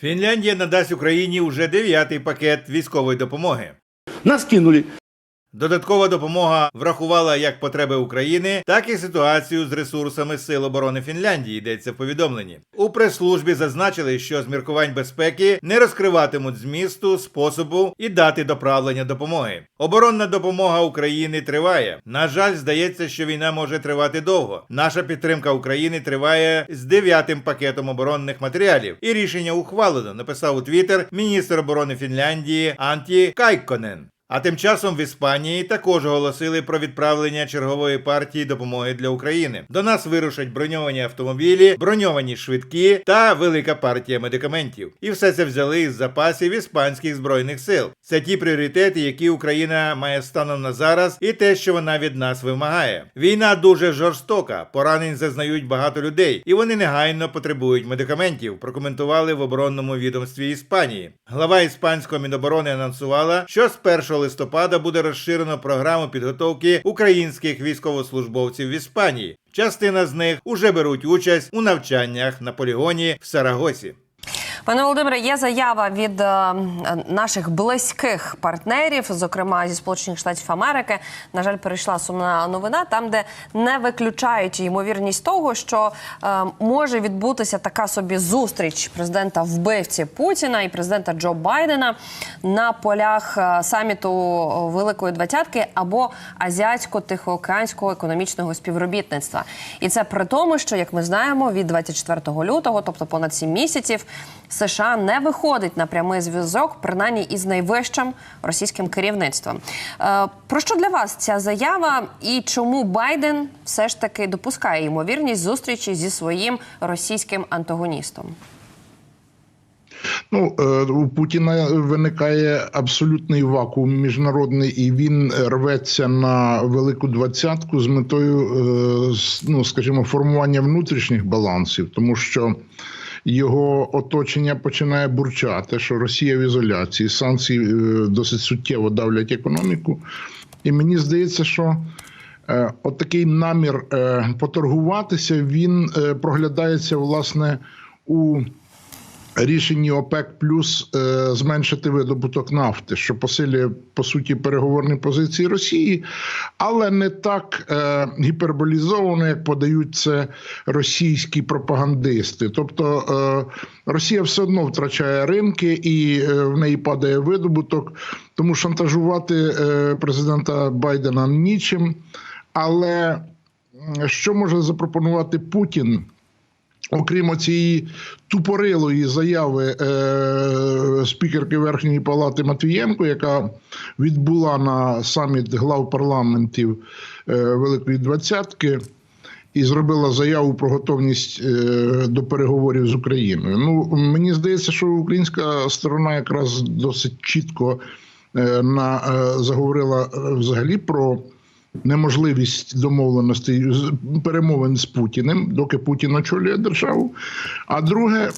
Фінляндія надасть Україні уже дев'ятий пакет військової допомоги. Нас кинули. Додаткова допомога врахувала як потреби України, так і ситуацію з ресурсами Сил оборони Фінляндії. Йдеться в повідомленні. У прес-службі зазначили, що з міркувань безпеки не розкриватимуть змісту, способу і дати доправлення допомоги. Оборонна допомога України триває. На жаль, здається, що війна може тривати довго. Наша підтримка України триває з дев'ятим пакетом оборонних матеріалів. І рішення ухвалено. Написав у Твіттер міністр оборони Фінляндії Анті Кайконен. А тим часом в Іспанії також оголосили про відправлення чергової партії допомоги для України. До нас вирушать броньовані автомобілі, броньовані швидкі та велика партія медикаментів. І все це взяли із запасів іспанських збройних сил. Це ті пріоритети, які Україна має станом на зараз, і те, що вона від нас вимагає. Війна дуже жорстока. Поранень зазнають багато людей, і вони негайно потребують медикаментів. Прокоментували в оборонному відомстві Іспанії. Глава іспанського міноборони анонсувала, що з 1 листопада буде розширено програму підготовки українських військовослужбовців в Іспанії. Частина з них уже беруть участь у навчаннях на полігоні в Сарагосі. Пане Володимире, є заява від е, наших близьких партнерів, зокрема зі Сполучених Штатів Америки. На жаль, перейшла сумна новина, там, де не виключають ймовірність того, що е, може відбутися така собі зустріч президента вбивці Путіна і президента Джо Байдена на полях е, саміту Великої Двадцятки або азіатсько-тихоокеанського економічного співробітництва. І це при тому, що як ми знаємо, від 24 лютого, тобто понад 7 місяців. США не виходить на прямий зв'язок, принаймні із найвищим російським керівництвом. Е, Про що для вас ця заява і чому Байден все ж таки допускає ймовірність зустрічі зі своїм російським антагоністом? Ну, е, у Путіна виникає абсолютний вакуум міжнародний, і він рветься на велику двадцятку з метою, е, ну скажімо, формування внутрішніх балансів, тому що його оточення починає бурчати, що Росія в ізоляції, санкції е, досить суттєво давлять економіку. І мені здається, що е, от намір е, поторгуватися він проглядається власне у рішенні ОПЕК плюс е, зменшити видобуток нафти, що посилює по суті переговорні позиції Росії, але не так е, гіперболізовано, як подають це російські пропагандисти. Тобто е, Росія все одно втрачає ринки і в неї падає видобуток, тому шантажувати президента Байдена нічим. Але що може запропонувати Путін? Окрім цієї тупорилої заяви е, спікерки Верхньої палати Матвієнко, яка відбула на саміт глав парламентів е, Великої Двадцятки, і зробила заяву про готовність е, до переговорів з Україною. Ну мені здається, що українська сторона якраз досить чітко е, на, заговорила взагалі про неможливість домовленостей перемовин з Путіним, доки Путін очолює державу. А друге,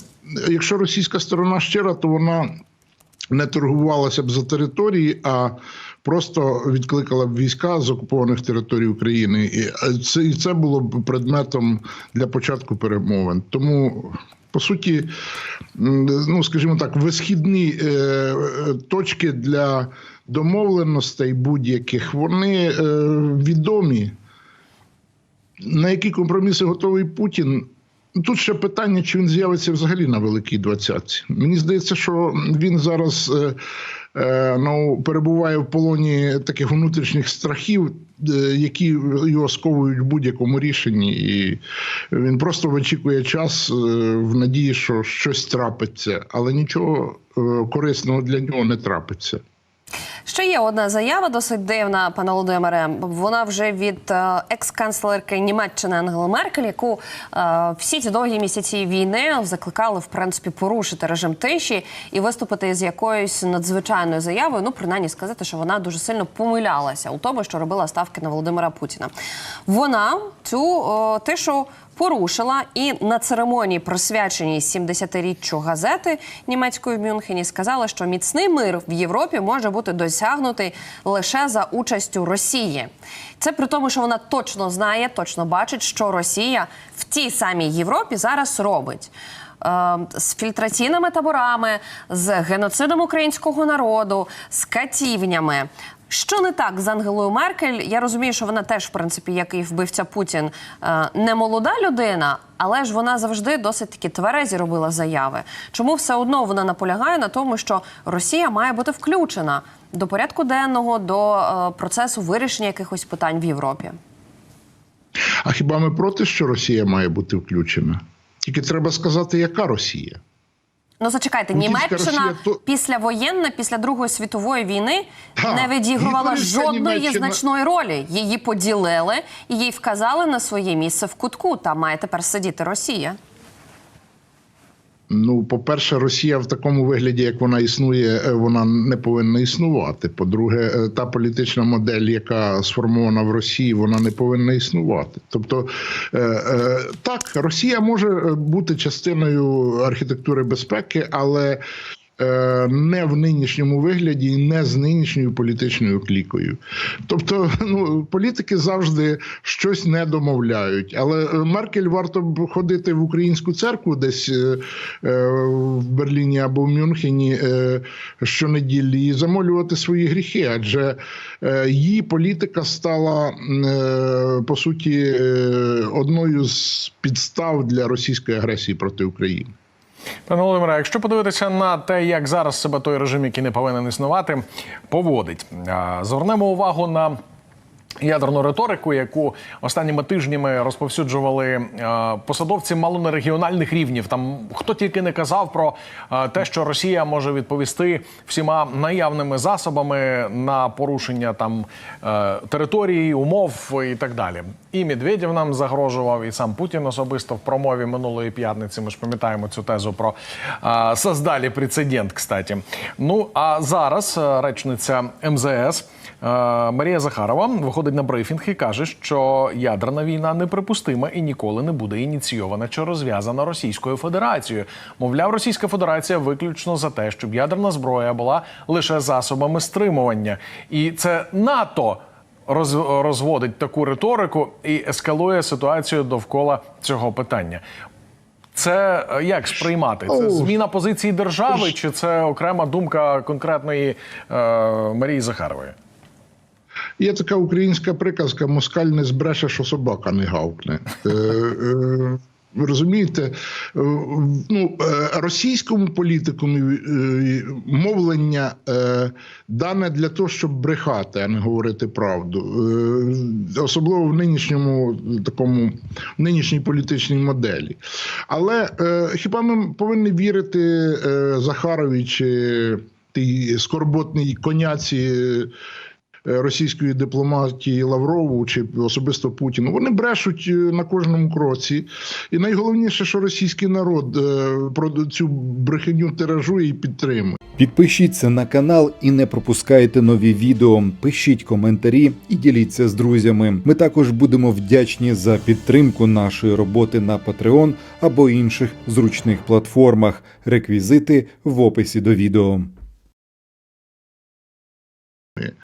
якщо російська сторона щира, то вона не торгувалася б за території, а просто відкликала б війська з окупованих територій України. І е, це, і це було б предметом для початку перемовин. Тому. По суті, ну скажімо так, висхідні е, е, точки для домовленостей будь-яких вони е, відомі. На які компроміси готовий Путін? Тут ще питання, чи він з'явиться взагалі на Великій Двадцятці. Мені здається, що він зараз ну, перебуває в полоні таких внутрішніх страхів, е, які його сковують в будь-якому рішенні. І він просто вичікує час е, в надії, що щось трапиться, але нічого е, корисного для нього не трапиться. Ще є одна заява досить дивна, пане Володимире. Вона вже від е, екс-канцлерки Німеччини Ангели Меркель, яку е, всі ці довгі місяці війни закликали в принципі порушити режим тиші і виступити з якоюсь надзвичайною заявою. Ну, принаймні сказати, що вона дуже сильно помилялася у тому, що робила ставки на Володимира Путіна. Вона цю е, тишу порушила і на церемонії, присвяченій 70-річчю газети німецької в Мюнхені, сказала, що міцний мир в Європі може бути досягнутий лише за участю Росії. Це при тому, що вона точно знає, точно бачить, що Росія в тій самій Європі зараз робить. з фільтраційними таборами, з геноцидом українського народу, з катівнями. Що не так з Ангелою Меркель? Я розумію, що вона теж, в принципі, як і вбивця Путін, е, не молода людина, але ж вона завжди досить таки тверезі робила заяви. Чому все одно вона наполягає на тому, що Росія має бути включена до порядку денного, до е, процесу вирішення якихось питань в Європі? А хіба ми проти, що Росія має бути включена? Тільки треба сказати, яка Росія. Ну зачекайте, Німеччина Росія післявоєнна, після Другої світової війни Так, не відігрувала жодної Німеччина- значної ролі. Її поділили і їй вказали на своє місце в кутку. Там має тепер сидіти Росія. Ну, по-перше, Росія в такому вигляді, як вона існує, е, вона не повинна існувати. По-друге, е, та політична модель, яка сформована в Росії, вона не повинна існувати. Тобто, е, так, Росія може бути частиною архітектури безпеки, але не в нинішньому вигляді і не з нинішньою політичною клікою. Тобто, ну політики завжди щось не домовляють. Але е, Меркель варто б ходити в українську церкву десь е, е, в Берліні або в Мюнхені е, щонеділі і замолювати свої гріхи, адже е, її політика стала е, по суті е, одною з підстав для російської агресії проти України. Пане Володимире, якщо подивитися на те, як зараз себе той режим, який не повинен існувати, поводить, звернемо увагу на. Ядерну риторику, яку останніми тижнями розповсюджували е, посадовці мало не регіональних рівнів. Там хто тільки не казав про е, те, що Росія може відповісти всіма наявними засобами на порушення там е, території, умов і так далі. І Медведєв нам загрожував, і сам Путін особисто в промові минулої п'ятниці. Ми ж пам'ятаємо цю тезу про создалі прецедент. Кстати, ну а зараз речниця МЗС. Марія Захарова виходить на брифінг і каже, що ядерна війна неприпустима і ніколи не буде ініційована чи розв'язана Російською Федерацією. Мовляв, Російська Федерація виключно за те, щоб ядерна зброя була лише засобами стримування, і це НАТО. розводить таку риторику і ескалує ситуацію довкола цього питання. Це е, як сприймати? Це зміна позиції держави, чи це окрема думка конкретної е, Марії Захарової? Є така українська приказка: москаль не збреше, що собака не гавкне. Е, е, розумієте, Е, ну, російському політику мовлення дане для того, щоб брехати, а не говорити правду. Особливо в нинішньому такому в нинішній політичній моделі. Але хіба ми повинні вірити Захарові чи тій скорботній коняці? Е, російської дипломатії Лаврову чи особисто Путіну. Вони брешуть е, на кожному кроці. І найголовніше, що російський народ е, про цю брехеню тиражує і підтримує. Підпишіться на канал і не пропускайте нові відео. Пишіть коментарі і діліться з друзями. Ми також будемо вдячні за підтримку нашої роботи на Patreon або інших зручних платформах. Реквізити в описі до відео.